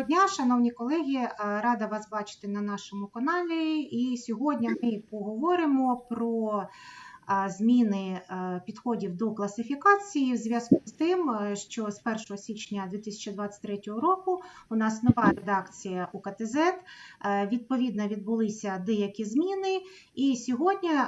Доброго дня, шановні колеги. Е, Рада вас бачити на нашому каналі. І сьогодні ми поговоримо про зміни підходів до класифікації в зв'язку з тим, е, що з 1 січня 2023 року у нас нова редакція УКТЗ. Е, Відповідно, відбулися деякі зміни. І сьогодні е,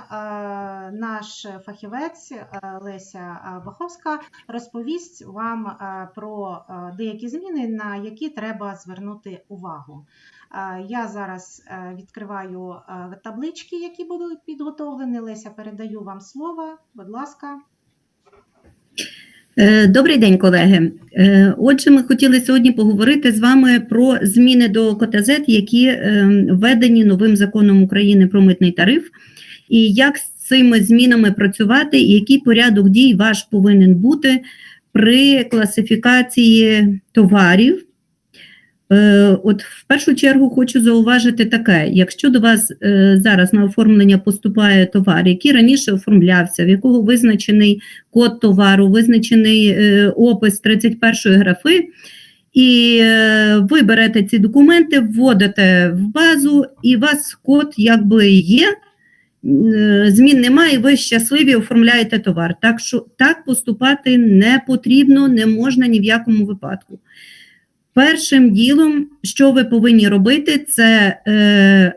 наш фахівець Леся Баховська розповість вам про деякі зміни, на які треба звернути увагу. Е, Я зараз е, відкриваю е, таблички, які будуть підготовлені. Леся, передаю вам слово. Будь ласка. Добрий день, колеги. Отже, ми хотіли сьогодні поговорити з вами про зміни до КТЗ, які введені новим законом України про митний тариф, і як з цими змінами працювати, і який порядок дій ваш повинен бути при класифікації товарів. Е, От в першу чергу хочу зауважити таке: якщо до вас е, зараз на оформлення поступає товар, який раніше оформлявся, в якого визначений код товару, визначений е, опис 31 графи, і ви берете ці документи, вводите в базу, і у вас код якби є. Змін немає, і ви щасливі оформляєте товар. Так що так поступати не потрібно, не можна ні в якому випадку. Першим ділом, що ви повинні робити, це е,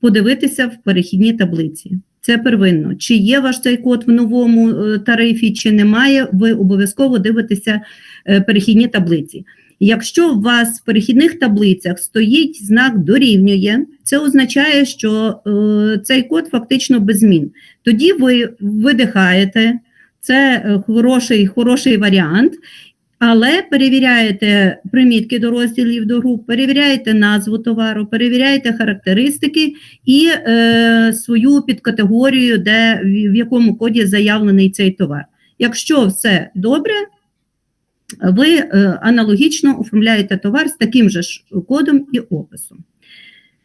подивитися в перехідній таблиці. Це первинно. Чи є ваш цей код в новому е, тарифі, чи немає, ви обов'язково дивитеся е, перехідні таблиці. Якщо у вас в перехідних таблицях стоїть знак дорівнює, це означає, що е, цей код фактично без змін. Тоді ви видихаєте, це е, хороший, хороший варіант, але перевіряєте примітки до розділів до груп, перевіряєте назву товару, перевіряєте характеристики і е, свою підкатегорію, де в якому коді заявлений цей товар. Якщо все добре, ви е, аналогічно оформляєте товар з таким же ж кодом і описом.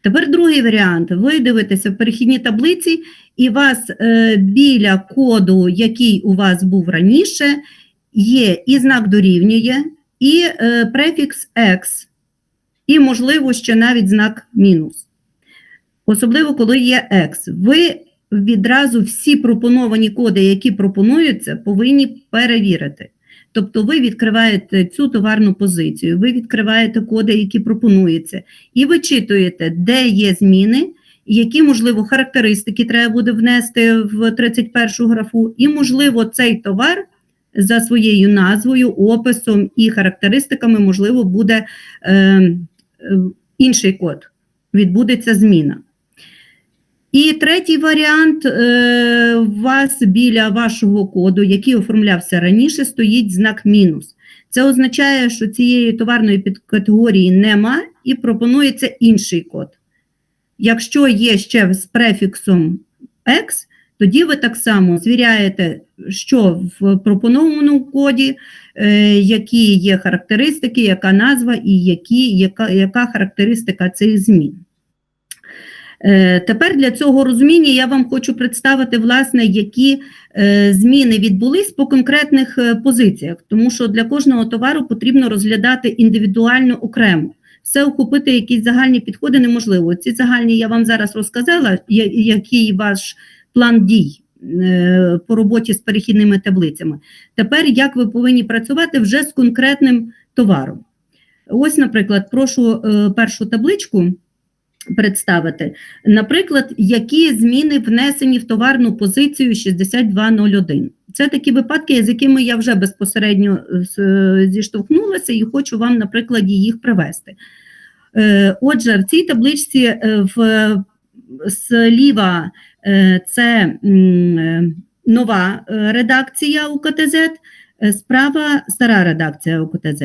Тепер другий варіант. Ви дивитеся в перехідній таблиці, і вас е, біля коду, який у вас був раніше, є і знак дорівнює, і е, префікс X, і, можливо, ще навіть знак мінус. Особливо, коли є X. Ви відразу всі пропоновані коди, які пропонуються, повинні перевірити. Тобто ви відкриваєте цю товарну позицію, ви відкриваєте коди, які пропонуються, і вичитуєте, де є зміни, які, можливо, характеристики треба буде внести в 31 графу, і, можливо, цей товар за своєю назвою, описом і характеристиками, можливо, буде е, е, інший код, відбудеться зміна. І третій варіант: е, у вас біля вашого коду, який оформлявся раніше, стоїть знак мінус. Це означає, що цієї товарної підкатегорії нема і пропонується інший код. Якщо є ще з префіксом X, тоді ви так само звіряєте, що в пропонованому коді, е, які є характеристики, яка назва і які, яка, яка характеристика цих змін. Е, Тепер для цього розуміння я вам хочу представити, власне, які е, зміни відбулись по конкретних позиціях, тому що для кожного товару потрібно розглядати індивідуально окремо. Все охопити якісь загальні підходи неможливо. Ці загальні я вам зараз розказала, який ваш план дій е, по роботі з перехідними таблицями. Тепер як ви повинні працювати вже з конкретним товаром. Ось, наприклад, прошу е, першу табличку представити. Наприклад, які зміни внесені в товарну позицію 6201. Це такі випадки, з якими я вже безпосередньо е, зіштовхнулася і хочу вам на прикладі їх привести. Отже, в цій табличці в зліва це е, нова е, редакція УКТЗ, е, справа стара редакція УКТЗ.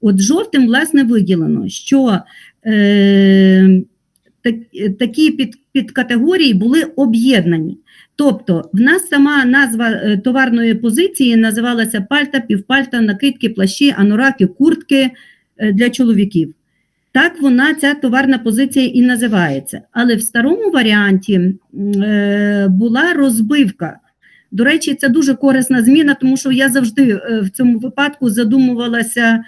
От жовтим, власне, виділено, що е, такі під, підкатегорії були об'єднані. Тобто, в нас сама назва е, товарної позиції називалася пальта, півпальта, накидки, плащі, анораки, куртки е, для чоловіків. Так вона, ця товарна позиція і називається. Але в старому варіанті е, була розбивка. До речі, це дуже корисна зміна, тому що я завжди е, в цьому випадку задумувалася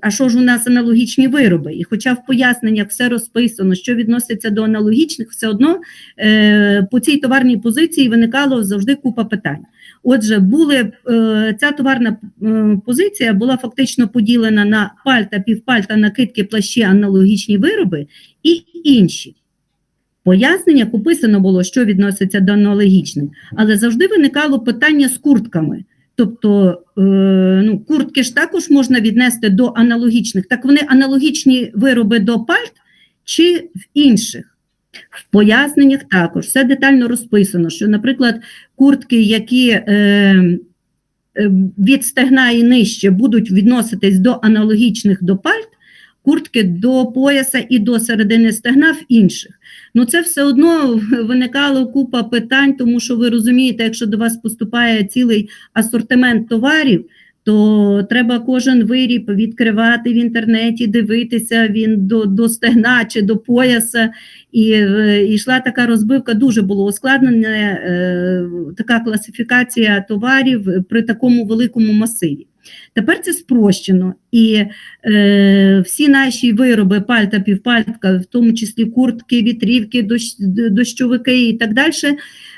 а що ж у нас аналогічні вироби? І хоча в поясненнях все розписано, що відноситься до аналогічних, все одно е, по цій товарній позиції виникало завжди купа питань. Отже, були е, ця товарна е, позиція була фактично поділена на пальта, півпальта, накидки, плащі, аналогічні вироби і інші. В Поясненнях описано було, що відноситься до аналогічних, але завжди виникало питання з куртками. Тобто е, ну, куртки ж також можна віднести до аналогічних. Так вони аналогічні вироби до пальт чи в інших? В поясненнях також все детально розписано, що, наприклад, куртки, які е, е, від стегна і нижче будуть відноситись до аналогічних до пальт, куртки до пояса і до середини стегна в інших. Ну, це все одно виникало купа питань, тому що ви розумієте, якщо до вас поступає цілий асортимент товарів, то треба кожен виріб відкривати в інтернеті, дивитися він до, до стегна чи до пояса. І е, йшла така розбивка, дуже було ускладнена е, така класифікація товарів при такому великому масиві. Тепер це спрощено, і е, всі наші вироби, пальта, півпальтка, в тому числі куртки, вітрівки, дощ, дощовики і так далі,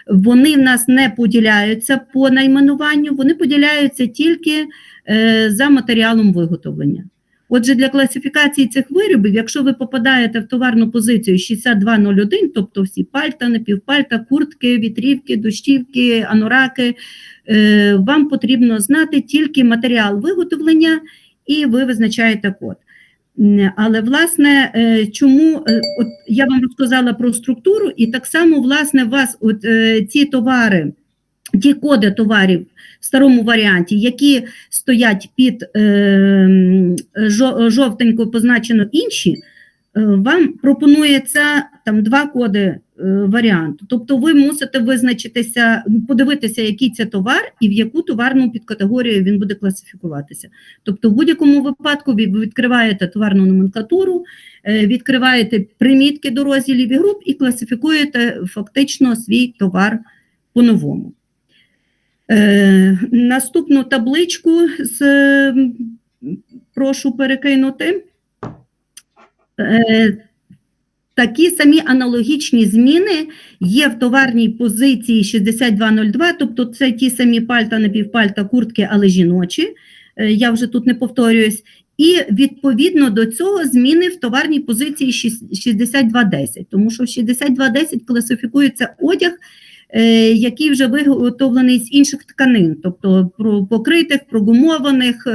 вони в нас не поділяються по найменуванню, вони поділяються тільки е, за матеріалом виготовлення. Отже, для класифікації цих виробів, якщо ви попадаєте в товарну позицію 6201, тобто всі пальта, напівпальта, куртки, вітрівки, дощівки, анораки, вам потрібно знати тільки матеріал виготовлення, і ви визначаєте код. Але, власне, е, чому е, от я вам розказала про структуру, і так само, власне, вас от е, ці товари, ті коди товарів в старому варіанті, які стоять під е, жовтенько позначено інші, е, вам пропонується там два коди е, варіанту. Тобто ви мусите визначитися, подивитися, який це товар і в яку товарну підкатегорію він буде класифікуватися. Тобто, в будь-якому випадку ви відкриваєте товарну номенклатуру, е, відкриваєте примітки до розділів і груп і класифікуєте фактично свій товар по-новому. Е, наступну табличку з, прошу перекинути. Е, такі самі аналогічні зміни є в товарній позиції 6202, тобто це ті самі пальта, напівпальта, куртки, але жіночі. Е, я вже тут не повторююсь. І відповідно до цього зміни в товарній позиції шіс- 6210, тому що в 6210 класифікується одяг, е, який вже виготовлений з інших тканин, тобто про- покритих, прогумованих,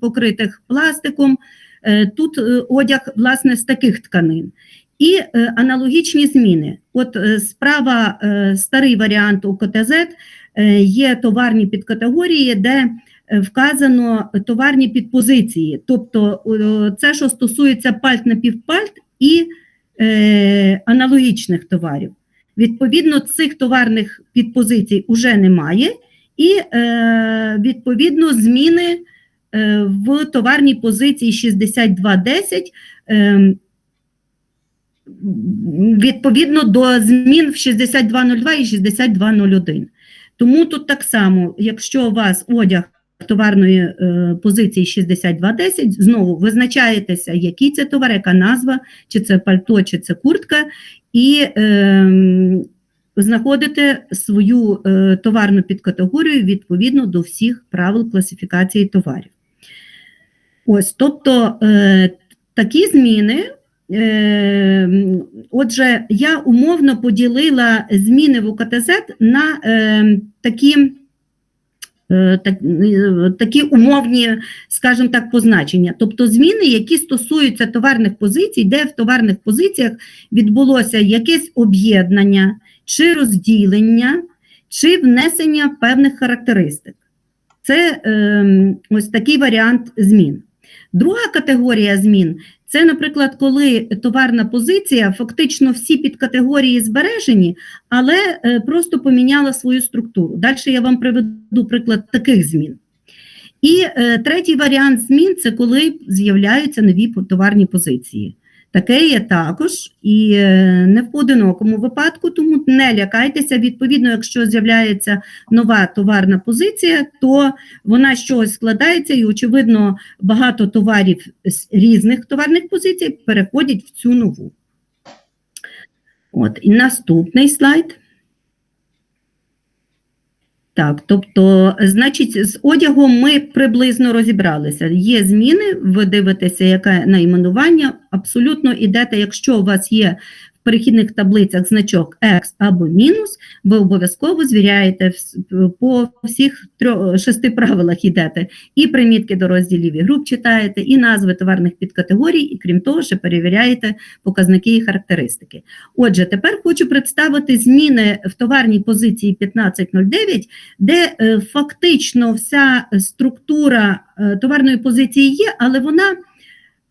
покритих пластиком. Е, Тут е, одяг власне з таких тканин. І е, аналогічні зміни. От е, справа е, старий варіант у КТЗ е, є товарні підкатегорії, де е, вказано товарні підпозиції. Тобто е, це, що стосується пальт напівпальт і е, аналогічних товарів. Відповідно, цих товарних підпозицій вже немає, і е, відповідно зміни в товарній позиції 6210 е, відповідно до змін в 6202 і 6201. Тому тут так само, якщо у вас одяг товарної е, позиції 6210, знову визначаєтеся, який це товар, яка назва, чи це пальто, чи це куртка, і е, знаходите свою е, товарну підкатегорію відповідно до всіх правил класифікації товарів. Ось, тобто е, такі зміни. Е, Отже, я умовно поділила зміни в УКТЗ на е, такі, е, е, такі умовні, скажімо так, позначення. Тобто зміни, які стосуються товарних позицій, де в товарних позиціях відбулося якесь об'єднання чи розділення, чи внесення певних характеристик. Це е, ось такий варіант змін. Друга категорія змін це, наприклад, коли товарна позиція, фактично всі підкатегорії збережені, але е, просто поміняла свою структуру. Далі я вам приведу приклад таких змін. І е, третій варіант змін це коли з'являються нові товарні позиції. Таке є також і е, не в поодинокому випадку, тому не лякайтеся. Відповідно, якщо з'являється нова товарна позиція, то вона чогось складається, і, очевидно, багато товарів з різних товарних позицій переходять в цю нову. От, і наступний слайд. Так, тобто, значить, з одягом ми приблизно розібралися. Є зміни, ви дивитеся, яке найменування. Абсолютно ідете, якщо у вас є перехідних таблицях значок X або мінус, ви обов'язково звіряєте по всіх трьох, шести правилах йдете. І примітки до розділів і груп читаєте, і назви товарних підкатегорій, і крім того, ще перевіряєте показники і характеристики. Отже, тепер хочу представити зміни в товарній позиції 1509, де е, фактично вся структура е, товарної позиції є, але вона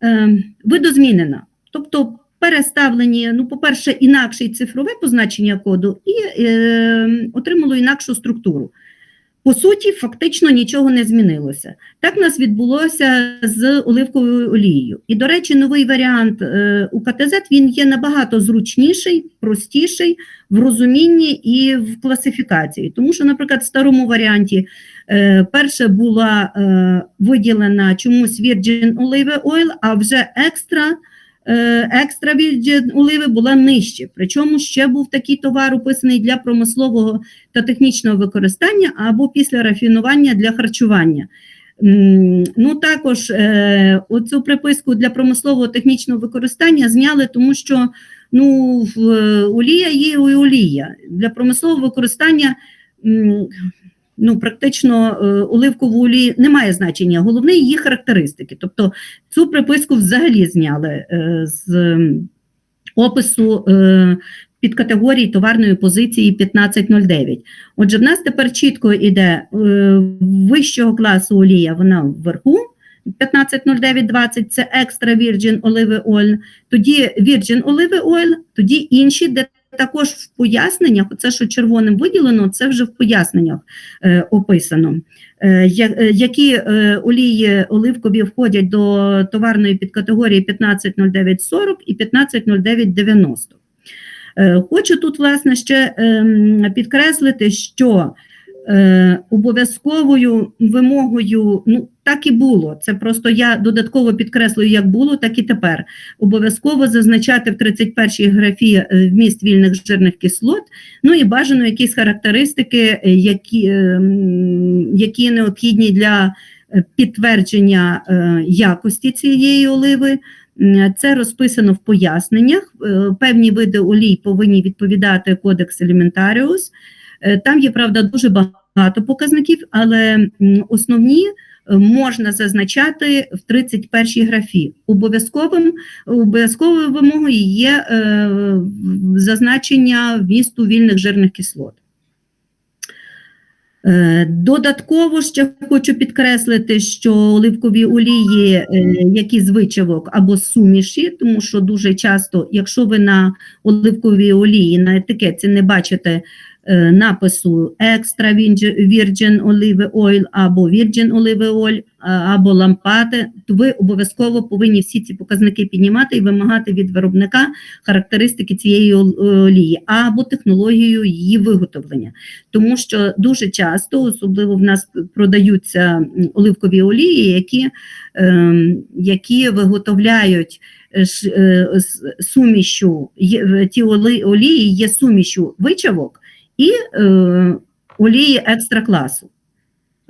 е, видозмінена. Тобто переставлені, ну, по-перше, інакше цифрове позначення коду і е, отримало інакшу структуру. По суті, фактично нічого не змінилося. Так нас відбулося з оливковою олією. І, до речі, новий варіант е, у КТЗ він є набагато зручніший, простіший в розумінні і в класифікації. Тому що, наприклад, в старому варіанті е, перше була е, виділена чомусь Virgin Olive Oil, а вже екстра. Е, Екстра Virgin оливи була нижче. Причому ще був такий товар, описаний для промислового та технічного використання або після рафінування для харчування. Ну, також е, оцю приписку для промислового технічного використання зняли, тому що ну, е, олія є і олія. Для промислового використання ну, практично е, оливкову олію немає значення, головне її характеристики. Тобто цю приписку взагалі зняли е, з опису е, підкатегорій товарної позиції 1509. Отже, в нас тепер чітко йде вищого класу олія, вона вверху. 150920 це екстра Virgin Olive Oil, тоді Virgin Olive Oil, тоді інші, де також в поясненнях, це що червоним виділено, це вже в поясненнях е, описано. Е, е, які е, олії оливкові входять до товарної підкатегорії 150940 і 150990. Е, Хочу тут, власне, ще е, підкреслити, що е, обов'язковою вимогою, ну так і було. Це просто я додатково підкреслюю, як було, так і тепер. Обов'язково зазначати в 31-й графі е, вміст вільних жирних кислот, ну і бажано якісь характеристики, е, які, ем, які необхідні для е, підтвердження е, якості цієї оливи. Це розписано в поясненнях. Е, Певні види олій повинні відповідати Кодекс Елементаріус. Е, Там є, правда, дуже багато показників, але основні е, можна зазначати в 31-й графі. Обов'язковим, обов'язковою вимогою є е, зазначення вмісту вільних жирних кислот. Додатково ще хочу підкреслити, що оливкові олії, які з вичавок або суміші, тому що дуже часто, якщо ви на оливковій олії на етикетці не бачите напису Extra Virgin Olive Oil або Virgin Olive Oil або лампати, то ви обов'язково повинні всі ці показники піднімати і вимагати від виробника характеристики цієї олії або технологію її виготовлення. Тому що дуже часто, особливо в нас продаються оливкові олії, які, ем, які виготовляють е, е, сумішю, ті олії є сумішю вичавок і е, олії екстра класу.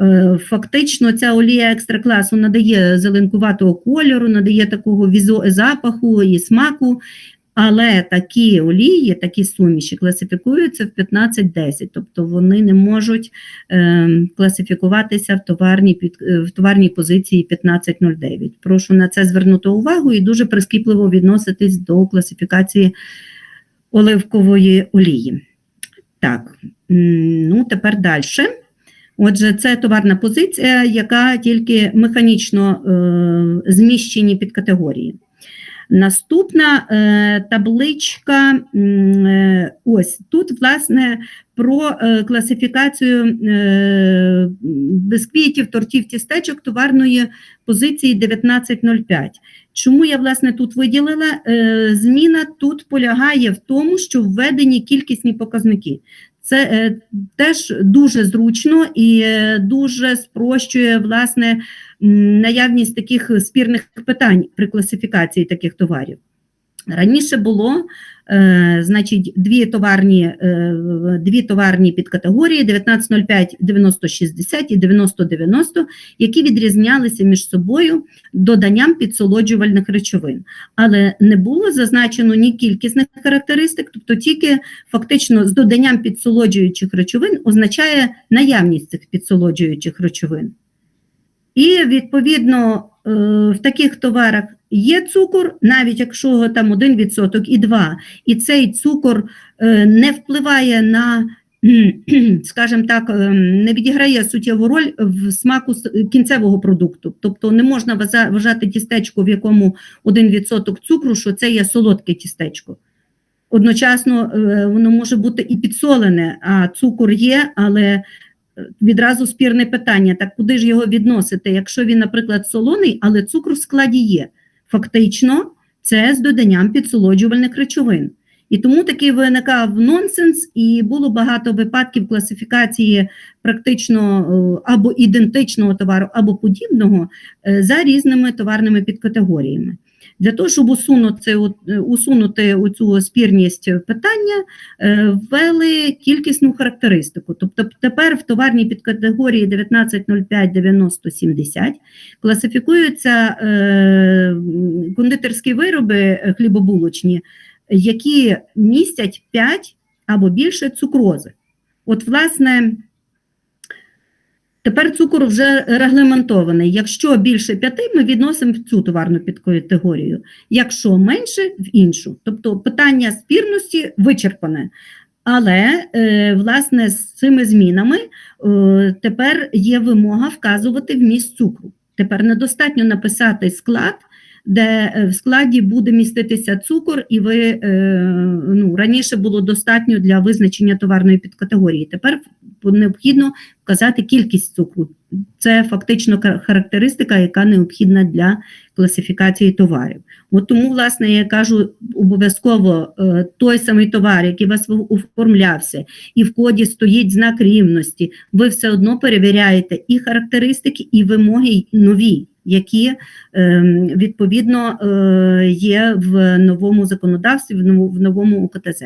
Е, Фактично, ця олія екстра класу надає зеленкуватого кольору, надає такого візу запаху і смаку, але такі олії, такі суміші класифікуються в 1510, тобто вони не можуть е, класифікуватися в товарній, під, е, в товарній позиції 1509. Прошу на це звернути увагу і дуже прискіпливо відноситись до класифікації оливкової олії. Так, ну тепер далі. Отже, це товарна позиція, яка тільки механічно е, зміщені під категорії. Наступна е, табличка, е, ось тут, власне, про е, класифікацію е, бисквітів, тортів, тістечок товарної позиції 1905. Чому я власне тут виділила? Е, Зміна тут полягає в тому, що введені кількісні показники. Це е, теж дуже зручно і е, дуже спрощує власне наявність таких спірних питань при класифікації таких товарів. Раніше було е, значить, дві товарні, е, дві товарні підкатегорії 1905, 9060 і 9090, які відрізнялися між собою доданням підсолоджувальних речовин. Але не було зазначено ні кількісних характеристик, тобто тільки фактично з доданням підсолоджуючих речовин означає наявність цих підсолоджуючих речовин. І відповідно е, в таких товарах є цукор, навіть якщо там 1% і 2%, і цей цукор е, не впливає на, скажімо так, е, не відіграє суттєву роль в смаку кінцевого продукту. Тобто не можна вважати тістечко, в якому 1% цукру, що це є солодке тістечко. Одночасно е, воно може бути і підсолене, а цукор є, але відразу спірне питання: так куди ж його відносити? Якщо він, наприклад, солоний, але цукор в складі є. Фактично, це з доданням підсолоджувальних речовин. І тому такий виникав нонсенс, і було багато випадків класифікації практично е, або ідентичного товару, або подібного е, за різними товарними підкатегоріями. Для того, щоб усунути, е, усунути цю спірність питання, е, ввели кількісну характеристику. Тобто тепер в товарній підкатегорії 1905-90-70 класифікуються е, кондитерські вироби хлібобулочні, які містять 5 або більше цукрози. От, власне, тепер цукор вже регламентований. Якщо більше 5, ми відносимо в цю товарну підкатегорію, якщо менше в іншу. Тобто питання спірності вичерпане. Але е, власне з цими змінами е, тепер є вимога вказувати вміст цукру. Тепер недостатньо написати склад, де е, в складі буде міститися цукор, і ви ну, раніше було достатньо для визначення товарної підкатегорії. Тепер необхідно вказати кількість цукру. Це фактично характеристика, яка необхідна для класифікації товарів. От тому, власне, я кажу, обов'язково е, той самий товар, який у вас оформлявся, і в коді стоїть знак рівності, ви все одно перевіряєте і характеристики, і вимоги нові, які е, відповідно е, є в новому законодавстві, в новому УКТЗ.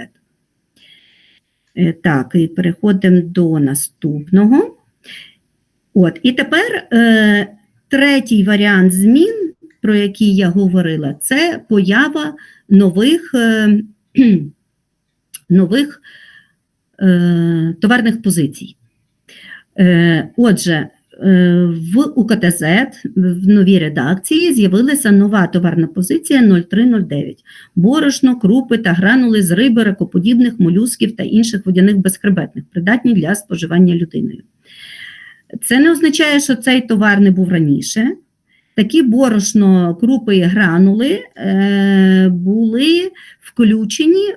Е, Так, і переходимо до наступного. От, і тепер е, третій варіант змін, про який я говорила, це поява нових, е, нових е, товарних позицій. Е, отже, в УКТЗ в новій редакції з'явилася нова товарна позиція 0309 борошно, крупи та гранули з риби, ракоподібних, молюсків та інших водяних безхребетних, придатні для споживання людиною. Це не означає, що цей товар не був раніше. Такі борошно, крупи і гранули е, були включені е,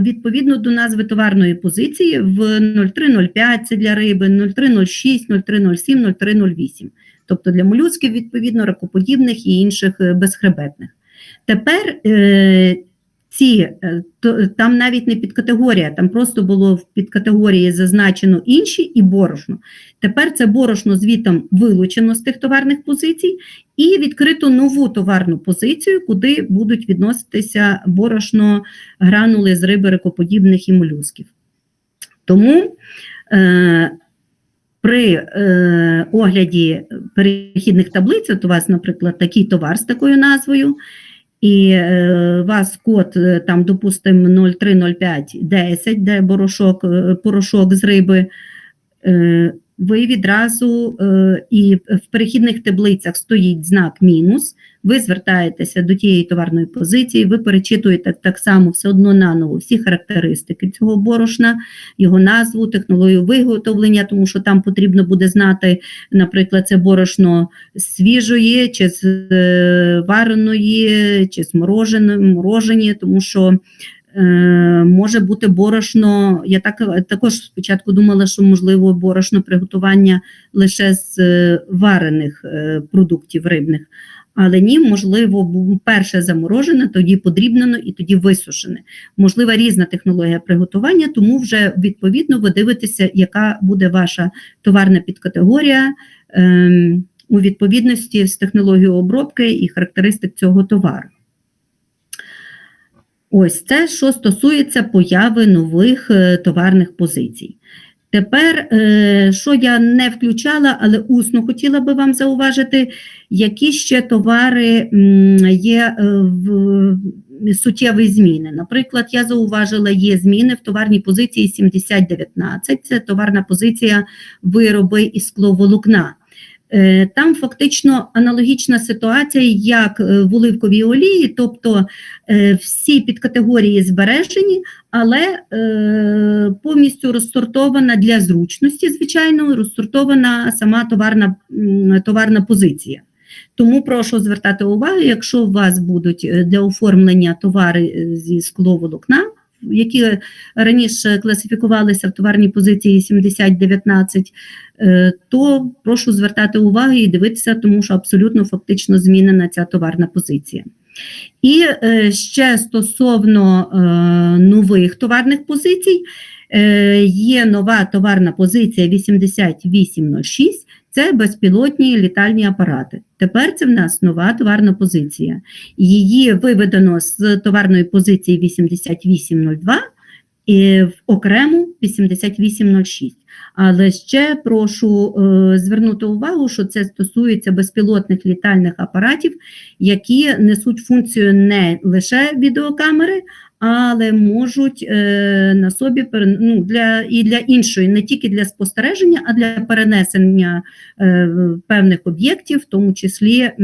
відповідно до назви товарної позиції в 0305 це для риби, 0306, 0307, 0308. Тобто для молюсків, відповідно, ракоподібних і інших е, безхребетних. Тепер е, ці, е, то, там навіть не підкатегорія, там просто було в підкатегорії зазначено інші і борошно. Тепер це борошно звітом вилучено з тих товарних позицій і відкрито нову товарну позицію, куди будуть відноситися борошно гранули з риби ракоподібних і молюсків. Тому е, при е, огляді перехідних таблиць, от у вас, наприклад, такий товар з такою назвою, і е, вас код е, там, допустимо, 030510, де борошок, е, порошок з риби, ви відразу е, і в перехідних таблицях стоїть знак мінус, ви звертаєтеся до тієї товарної позиції, ви перечитуєте так само все одно наново всі характеристики цього борошна, його назву, технологію виготовлення, тому що там потрібно буде знати, наприклад, це борошно свіжої, чи з е, вареної, чи з мороженої, морожені, тому що може бути борошно. Я так також спочатку думала, що можливо борошно приготування лише з е, варених е, продуктів рибних. Але ні, можливо, перше заморожене, тоді подрібнено і тоді висушене. Можлива різна технологія приготування, тому вже відповідно ви дивитеся, яка буде ваша товарна підкатегорія ем, у відповідності з технологією обробки і характеристик цього товару. Ось це, що стосується появи нових е, товарних позицій. Тепер, е, що я не включала, але усно хотіла би вам зауважити, які ще товари є е, в суттєві зміни. Наприклад, я зауважила, є зміни в товарній позиції 7019, це товарна позиція вироби із скловолокна. Е, Там фактично аналогічна ситуація, як е, в оливковій олії, тобто е, всі підкатегорії збережені, але повністю розсортована для зручності, звичайно, розсортована сама товарна, товарна позиція. Тому прошу звертати увагу, якщо у вас будуть для оформлення товари зі скловолокна, які раніше класифікувалися в товарній позиції 7019, е, то прошу звертати увагу і дивитися, тому що абсолютно фактично змінена ця товарна позиція. І е, ще стосовно е, нових товарних позицій, є нова товарна позиція 8806, це безпілотні літальні апарати. Тепер це в нас нова товарна позиція. Її виведено з товарної позиції 8802 і в окрему 8806. Але ще прошу е, звернути увагу, що це стосується безпілотних літальних апаратів, які несуть функцію не лише відеокамери, але можуть е, на собі ну, для, і для іншої, не тільки для спостереження, а для перенесення е, певних об'єктів, в тому числі е,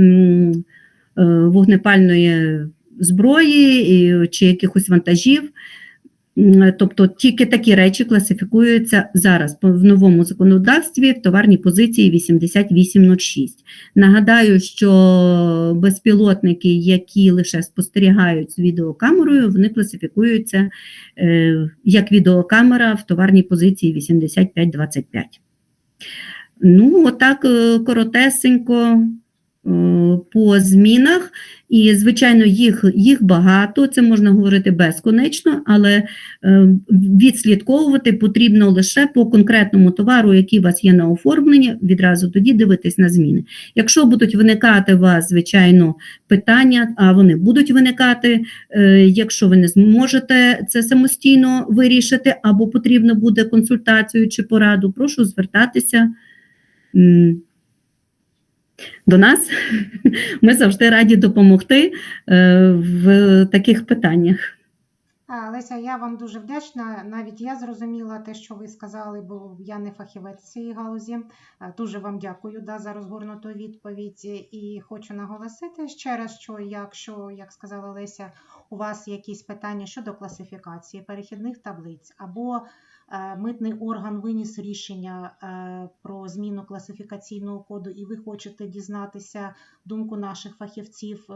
вогнепальної зброї чи якихось вантажів. Тобто тільки такі речі класифікуються зараз в новому законодавстві в товарній позиції 8806. Нагадаю, що безпілотники, які лише спостерігають з відеокамерою, вони класифікуються е, як відеокамера в товарній позиції 8525. Ну, отак е, коротесенько по змінах. І, звичайно, їх, їх багато, це можна говорити безконечно, але е, відслідковувати потрібно лише по конкретному товару, який у вас є на оформленні, відразу тоді дивитись на зміни. Якщо будуть виникати у вас, звичайно, питання, а вони будуть виникати, е, якщо ви не зможете це самостійно вирішити, або потрібно буде консультацію чи пораду, прошу звертатися. До нас ми завжди раді допомогти е, в таких питаннях. Леся, я вам дуже вдячна. Навіть я зрозуміла те, що ви сказали, бо я не фахівець цій галузі. Дуже вам дякую да, за розгорнуту відповідь. І хочу наголосити ще раз, що якщо, як сказала Леся, у вас якісь питання щодо класифікації перехідних таблиць або е, митний орган виніс рішення е, про зміну класифікаційного коду, і ви хочете дізнатися думку наших фахівців.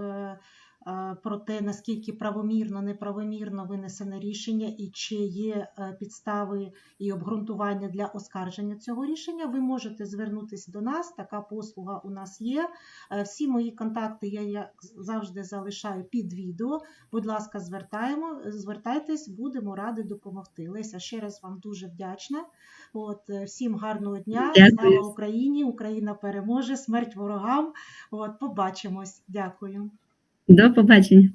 Е, Про те, наскільки правомірно, неправомірно винесене рішення і чи є е, підстави і обґрунтування для оскарження цього рішення, ви можете звернутися до нас. Така послуга у нас є. Е, Всі мої контакти я як завжди залишаю під відео. Будь ласка, звертаємо, звертайтесь, будемо раді допомогти. Леся, ще раз вам дуже вдячна. От всім гарного дня. Слава Україні! Україна переможе, смерть ворогам. От побачимось. Дякую. До побачення.